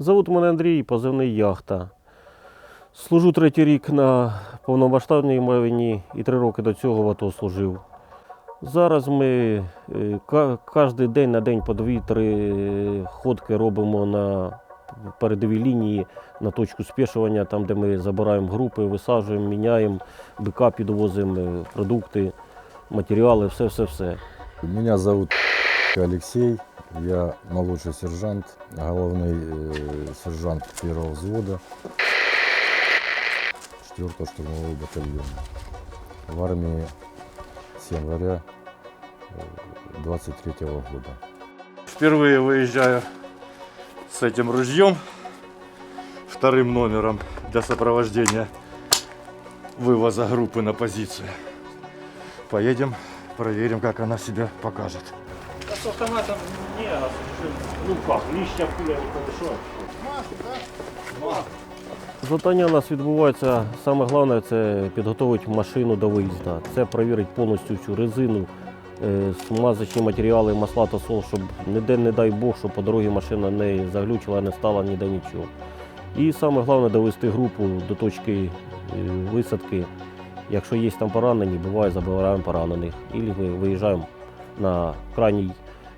Зовут мене Андрій, позивний яхта. Служу третій рік на повномасштабній війні і три роки до цього в АТО служив. Зараз ми кожен день на день по дві-три ходки робимо на передовій лінії на точку спішування, там, де ми забираємо групи, висаджуємо, міняємо, БК підвозимо, е, продукти, матеріали, все-все-все. Меня зовут Алексей, я молодший сержант, головный э, сержант первого взвода 4-го штурмового батальона. В армии с января 23 года. Впервые выезжаю с этим ружьем, вторым номером для сопровождения вывоза группы на позицию. Поедем, проверим, как она себя покажет. З автоматом ні, ну як, лишня пуля не помішає. Завдання у нас відбувається, саме головне це підготувати машину до виїзду. Це перевірити повністю цю резину, е, смазочні матеріали, масла та сол, щоб ніде, не дай Бог, щоб по дорозі машина не заглючила, не стала ніде нічого. І саме головне довести групу до точки е, висадки. Якщо є там поранені, буває, забираємо поранених. І виїжджаємо на крайній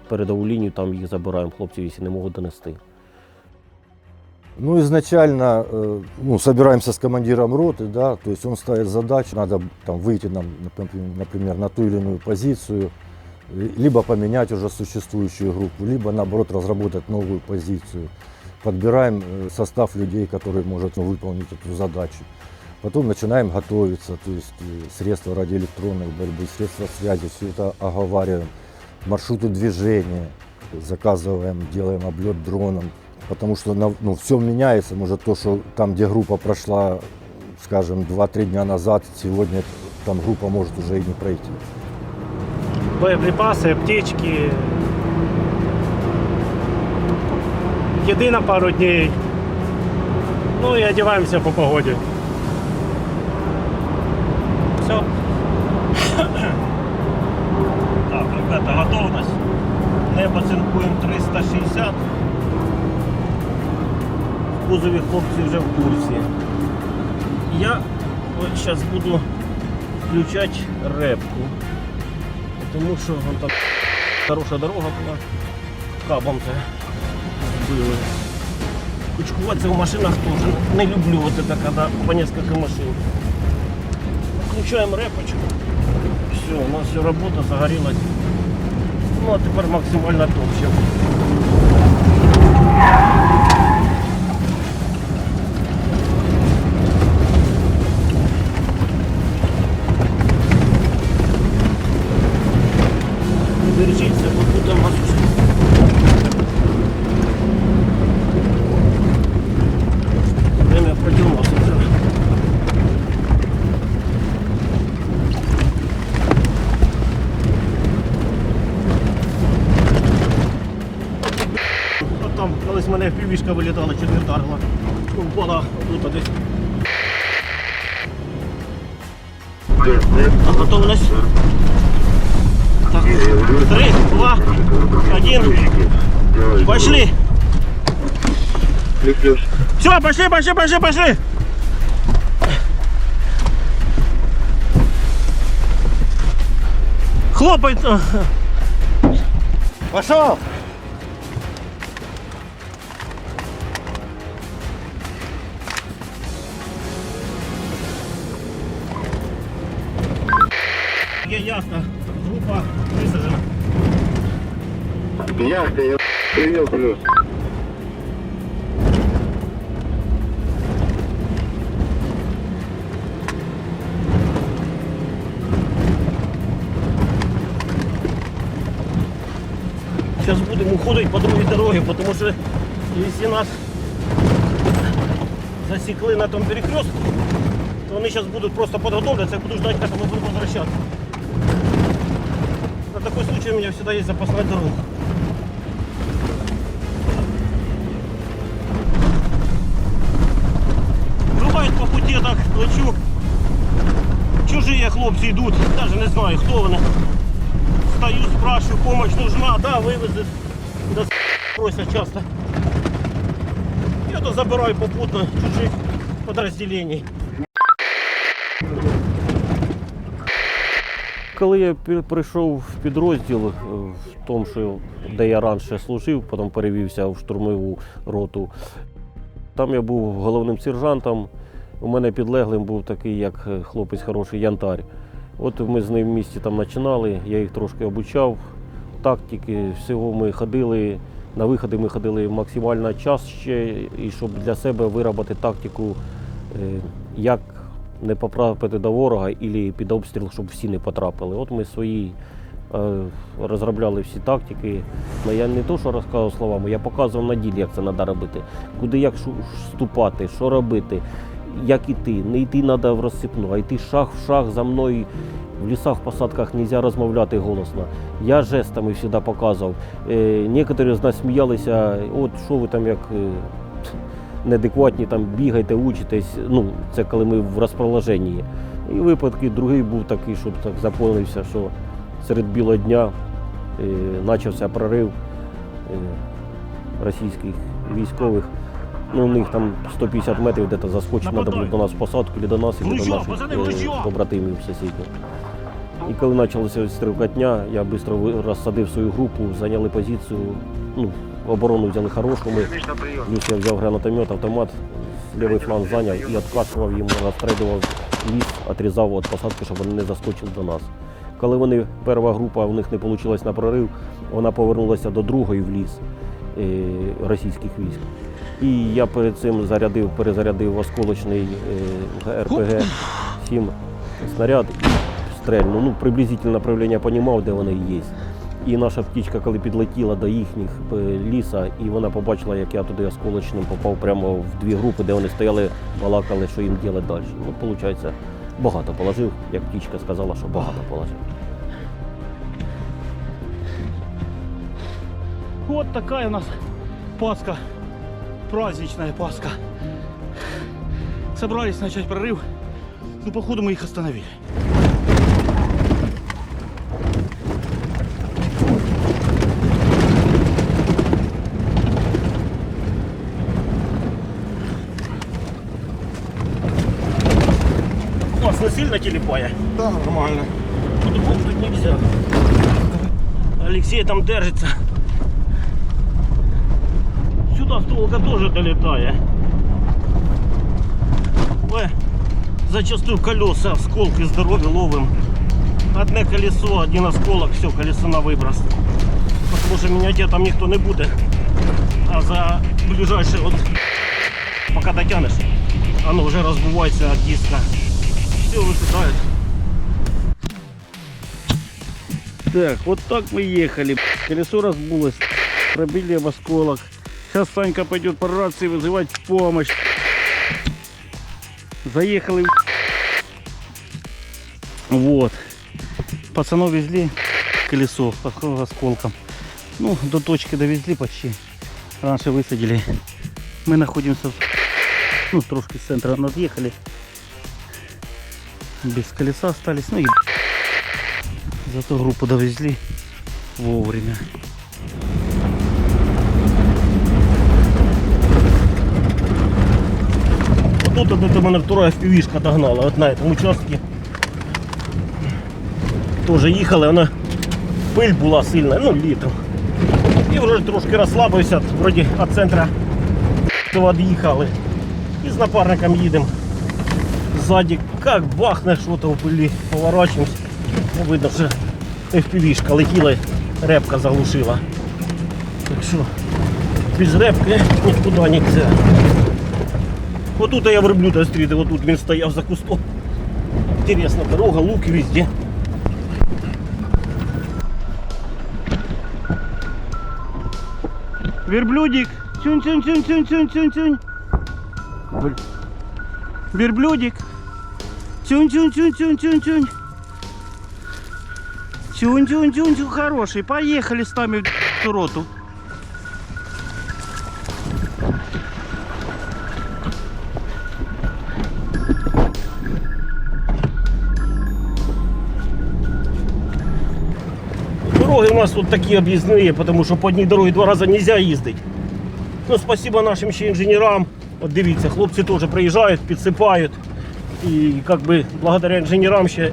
передову лінію, там їх забираємо, хлопців, якщо не можуть донести. Ну, изначально э, ну, собираемся с командиром роты, да, то есть он ставит задачу, надо там выйти нам, например, например, на ту или иную позицию, ли- либо поменять уже существующую группу, либо наоборот разработать новую позицию. Подбираем э, состав людей, который может ну, выполнить эту задачу. Потом начинаем готовиться, то есть э, средства радиоэлектронной борьбы, средства связи, все это оговариваем, маршруты движения, заказываем, делаем облет дроном, потому что на- ну, все меняется, может то, что там, где группа прошла, скажем, 2-3 дня назад, сегодня там группа может уже и не пройти. боєприпаси, аптечки. Їди на пару днів. Ну і одягаємося по погоді. Небо цинкуємо 360. В кузові хлопці вже в курсі. Я зараз буду включати репку. Тому що вон там хороша дорога була. Кабом це збили. Кучкуватися в машинах теж не люблю, вот это, когда по несколько машин. Включаємо репочку. Все, у нас все робота загорілась. Ну а тепер максимально топчемо. мене півішка вилітала, чуть не вдарила. Впала тут десь. Так, готовність. Так, три, два, один. Пошли. Все, пошли, пошли, пошли, пошли. Хлопай. Пошел. Яхта, я принял плюс. Зараз будемо уходити по другій дорогі, тому що якщо нас засікли на тому перекрестку, то вони зараз будуть просто підготовлятися, я буду ждати, коли ми будемо возвращатися. На такой случай у меня всегда есть запасная дорога. Я. Чужие хлопці йдуть, навіть не знаю, хто вони. Стою, спрашиваю, помощь нужна, да, вывезет. Да, просят часто. то забираю попутно чужих подразделений. Коли я прийшов в підрозділ, е, в тому, що де я раніше служив, потім перевівся в штурмову роту. Там я був головним сержантом. У мене підлеглим був такий, як е, хлопець хороший Янтар. От ми з ним в місті там починали, я їх трошки обучав. Тактики, всього ми ходили. На виходи ми ходили максимально час ще, і щоб для себе виробити тактику, е, як не потрапити до ворога і під обстріл, щоб всі не потрапили. От ми свої е, розробляли всі тактики. Ну, я не то, що розказував словами, я показував на ділі, як це треба робити. Куди як вступати, що робити, як іти. Не йти треба в розсипну, а йти шаг в шаг за мною. В лісах, в посадках не можна розмовляти голосно. Я жестами завжди показував. Е, некоторі з нас сміялися, от що ви там як. е, неадекватні, там бігаєте, учитесь. Ну, це коли ми в розположенні. І випадки другий був такий, щоб так заповнився, що серед білого дня почався прорив е, російських військових. Ну, у них там 150 метрів де-то заскочити треба було до нас в посадку, і до нас, і до наших е, ружьо! побратимів сусідніх. І коли почалася стрілкатня, я швидко розсадив свою групу, зайняли позицію. Ну, оборону взяли хорошу. Ми Плюс я взяв гранатомет, автомат, лівий фланг зайняв і відкашував їм, розстрелював ліс, відрізав від посадки, щоб вони не заскочили до нас. Коли вони, перша група, у них не вийшло на прорив, вона повернулася до другої в ліс е, російських військ. І я перед цим зарядив, перезарядив осколочний е, РПГ 7 снаряд і стрельнув. Ну, приблизительно направлення розумів, де вони є. І наша птічка, коли підлетіла до їхніх е, ліса, і вона побачила, як я туди осколочним попав прямо в дві групи, де вони стояли, балакали, що їм робити далі. Ну, виходить, багато положив, як птічка сказала, що багато положив. Вот такая у нас Пасха. Праздничная Пасха. Собрались начать прорыв. Ну, походу, мы их остановили. У вас не сильно телепая? Да, нормально. По-другому тут нельзя. Алексей там держится сюди тоже теж долітає. Ми зачастую колеса, осколки здорові ловим. Одно колесо, один осколок, все, колесо на выброс. Потому что що міняти там никто не будет. А за ближайший от поки дотянеш, оно уже розбивається від диска. Все выкидает. Так, вот так мы ехали. Колесо разбулось, пробили в осколок. Сейчас Санька пойдет по рации вызывать помощь. Заехали. Вот. Пацанов везли колесо осколком. Ну, до точки довезли почти. Раньше высадили. Мы находимся, ну, трошки с центра отъехали. Без колеса остались. Ну и Зато группу довезли вовремя. Тут от мене вторая впівішка догнала, от на этом участке. Тоже їхали, вона пиль була сильна, ну літом. І вже трошки розслабився, вроді від центра то від'їхали. І з напарником їдемо. Сзади как бахне що-то в пилі, поворачуємося. Ну, видно, що FPV-шка летіла, репка заглушила. Так що без репки нікуди не можна. Отут я верблюда зустрів, отут він стояв за кустом. Інтересна дорога, луки везде. Верблюдик! Тюнь-тюнь-тюнь-тюнь-тюнь-тюнь-тюнь! Верблюдик! Тюнь-тюнь-тюнь-тюнь-тюнь-тюнь! Тюнь-тюнь-тюнь, хороший. Поехали с нами в роту. У нас тут такі об'їзні, тому що по одній дорогі два рази нельзя їздити. Ну, спасибо нашим ще інженерам. От дивіться, хлопці теж приїжджають, підсипають. І як би благодаря інженерам ще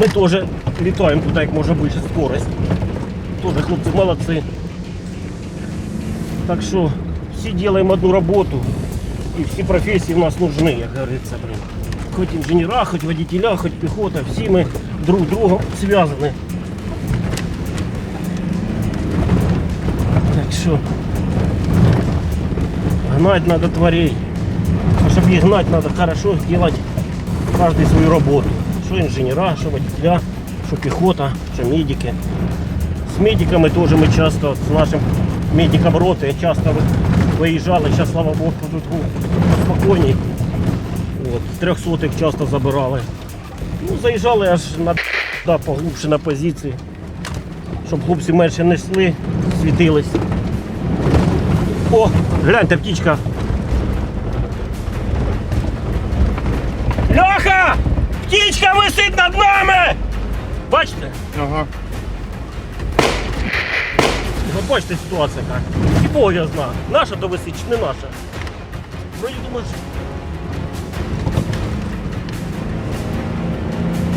ми теж літаємо туди як можна більше скорость. Теж хлопці молодці. Так що всі робимо одну роботу. І всі професії в нас нужны, як говориться. Хоть інженера, хоть водителя, хоть піхота, всі ми друг другом зв'язані. що гнать надо тварей. А чтобы их гнать, надо хорошо сделать каждый свою работу. Что инженера, что водителя, что пехота, что медики. С медиками тоже мы часто, с нашим медиком роты, я часто вы- выезжал, и сейчас, слава богу, тут спокойней. Вот, з трьохсотих часто забирали. Ну, заїжджали аж на да, поглубше на позиції, щоб хлопці менше несли, світились. О, гляньте, птічка. Льоха! Птічка висить над нами! Бачите? Ага. Ну, бачите ситуація яка. І Бог я знаю. Наша то висить чи не наша. Вроді думаєш.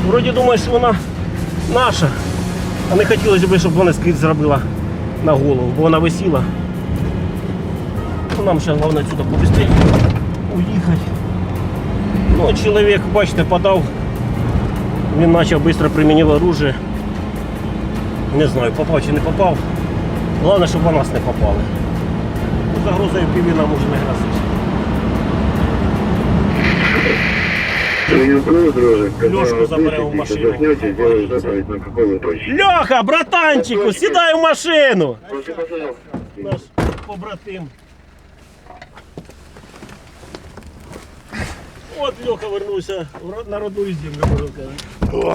Вроді думаєш, що вона наша. А не хотілося б, щоб вона скрізь зробила на голову, бо вона висіла. Ну, нам зараз головне сюди побыстрее уїхати. Ну, от чоловік, бачите, подав. Він почав швидко примінив оружие. Не знаю, попав чи не попав. Головне, щоб в нас не попали. Ну, Загрозою піві нам уже не грозить. Принял дружок, когда Лёшку вы заберем в высадитесь, машину. отдохнете, сделаю заповедь на какой вы точке. Льоха, братанчику, сідай в машину! После посадок. Наш побратим. От Льоха вернувся в ро- на родну землю, можна сказати.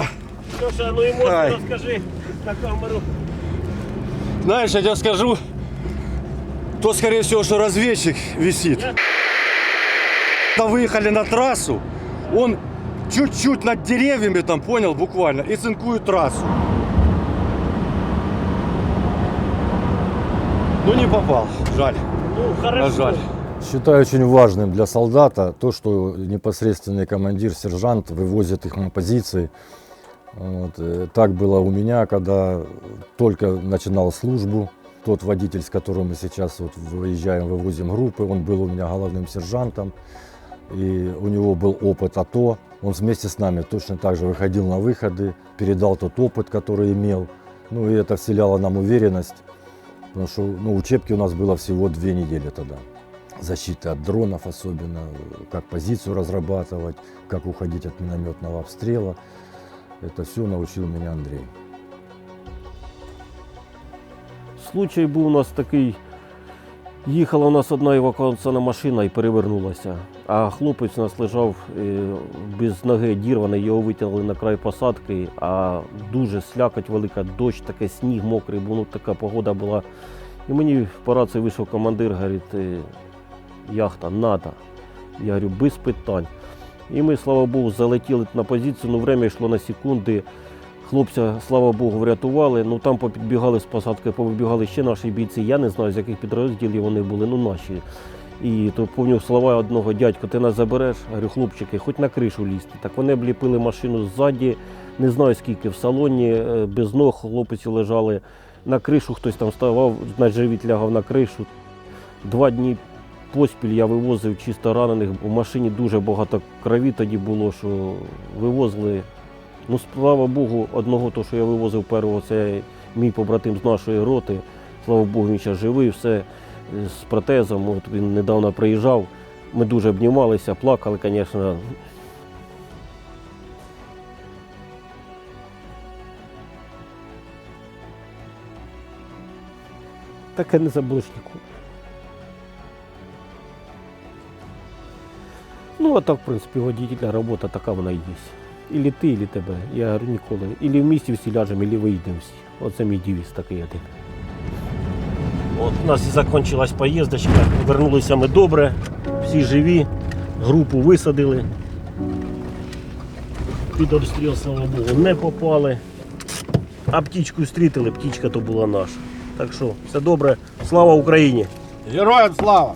Льоша, ну емоції розкажи на камеру. Знаешь, я тебе скажу, то скорее всего, что разведчик висит. Когда выехали на трассу, он чуть-чуть над деревьями там, понял, буквально, и цинкует трассу. Ну не попал, жаль, Ну, а хорошо. жаль. Считаю очень важным для солдата то, что непосредственный командир, сержант вывозит их на позиции. Вот. э, Так было у меня, когда только начинал службу. Тот водитель, с которым мы сейчас вот выезжаем, вывозим группы, он был у меня головным сержантом. И у него был опыт АТО. Он вместе с нами точно так же выходил на выходы, передал тот опыт, который имел. Ну и это вселяло нам уверенность. Потому что ну, учебки у нас было всего две недели тогда. Защиты от дронов особенно, как позицию разрабатывать, как уходить от минометного обстрела. Это все научил меня Андрей. Случай був у нас такий. Їхала у нас одна евакуаційна машина і перевернулася. А хлопець у нас лежав е, без ноги дірваний, його витягли на край посадки, а дуже слякоть велика, дощ, таке сніг мокрий, бо ну, така погода була. І мені по рації вийшов командир, говорить, «Е, яхта, надо. Я говорю, без питань. І ми, слава Богу, залетіли на позицію, ну время йшло на секунди. Хлопця, слава Богу, врятували. Ну там попідбігали з посадки, повибігали ще наші бійці. Я не знаю, з яких підрозділів вони були, ну наші. І то помню слова одного дядька, ти нас забереш, говорю, хлопчики, хоч на кришу лізти. Так вони обліпили машину ззаді, не знаю скільки в салоні, е, без ног хлопці лежали. На кришу хтось там ставав, на живіт лягав на кришу. Два дні поспіль я вивозив чисто ранених. У машині дуже багато крові тоді було, що вивозили Ну, слава Богу, одного, то, що я вивозив першого, це мій побратим з нашої роти. Слава Богу, він ще живий, все е, з протезом. От він недавно приїжджав. Ми дуже обнімалися, плакали, звісно. Таке не забудеш Ну, а так, в принципі, водителя робота така вона і є. Ілі ти, ілі тебе. Я говорю ніколи. Ілі в місті всі ляжемо, ілі виїдемо всі. Оце мій дівіз такий один. От у нас і закінчилась поїздочка. Вернулися ми добре, всі живі, групу висадили. Під обстріл, слава Богу, не попали. А птічку зустріли, птічка то була наша. Так що, все добре, слава Україні! Героям слава!